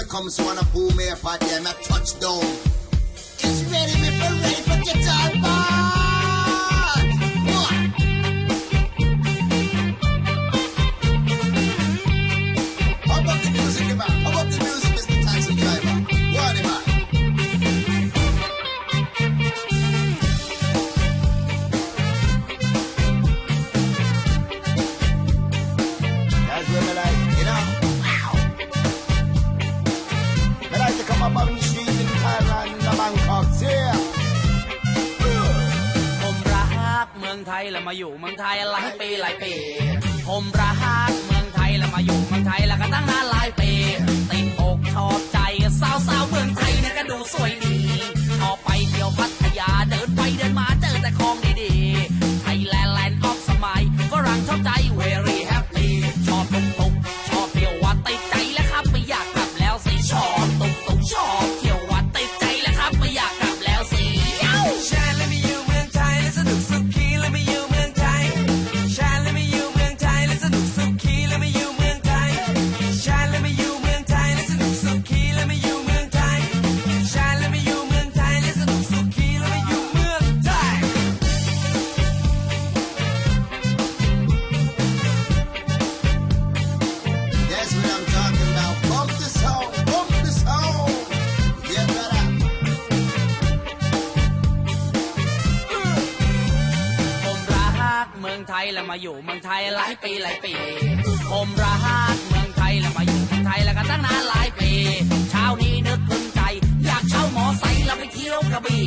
me come so wanna pull me apart, yeah, me touchdown. ไทยแล้วมาอยู่เมืองไทยหลายปีหลายปี ผมรักเมืองไทยแล้วมาอยู่เมืองไทยแล้วก็ตั้งนานหลายปีติดอกชอบใจสาวสาวเมืองไทยนี่ก็ดูสวยดีชอบไปเที่ยวพัทยาเดินไปเดินมาเจอแต่ของดีๆไทยแลนด์แลนด์ออฟสมัยฝรั่งชอบใจเวร องไทยแล้วมาอยู่เมืองไทยหลายปีหลายปี ผมรักเมืองไทยแล้วมาอยู่เมืองไทยแล้วก็ตั้งนานหลายปี เช้านี้นึกถึงใจ อยากเช่าหมอไซค์แล้วไปเที่ยวกระบี่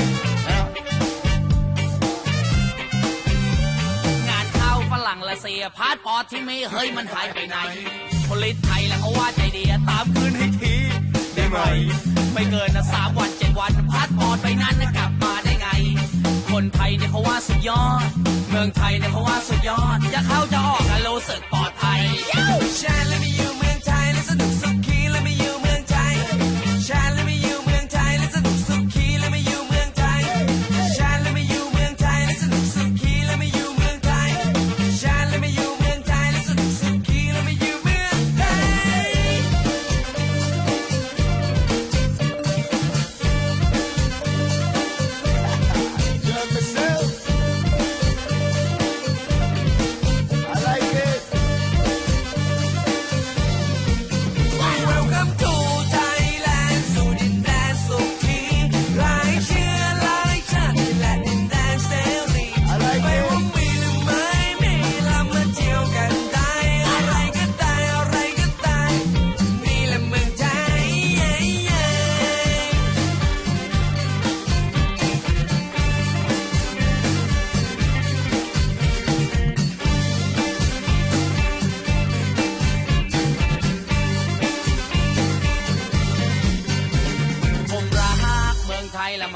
พาสปอร์ตที่มีเฮ้ยมันหายไปไหนพลิตไทยแล้วเขาว่าใจดีตามคืนให้ทีได้ไหมไม่เกินนะสามวันเจ็ดวันพาสปอร์ตไปนั้นนะกลับมาได้ไง คนไทยเนี่ยเขาว่าสุดยอด เมืองไทยเนี่ยเขาว่าสุดยอดจะเข้าจะออกก็รู้สึกปลอดภัยชาและไม่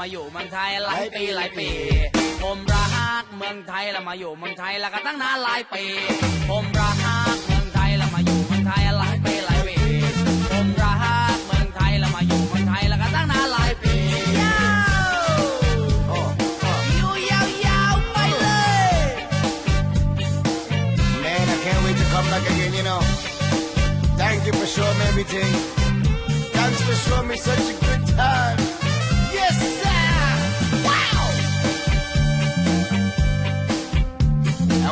มาอยู่เมืองไทยหลายปีหลายปี ผมรักเมืองไทยแล้วมาอยู่เมืองไทยแล้วก็ตั้งนานหลายปี ผมรักเมืองไทยแล้วมาอยู่เมืองไทยหลายปีหลายปี ผมรักเมืองไทยแล้วมาอยู่เมืองไทยแล้วก็ตั้งนานหลายปียาว Oh, oh. อยู่ยาวๆไปเลย Man, I can't wait to come back again, you know. Thank you for showing me everything. Thanks for showing me such a good time.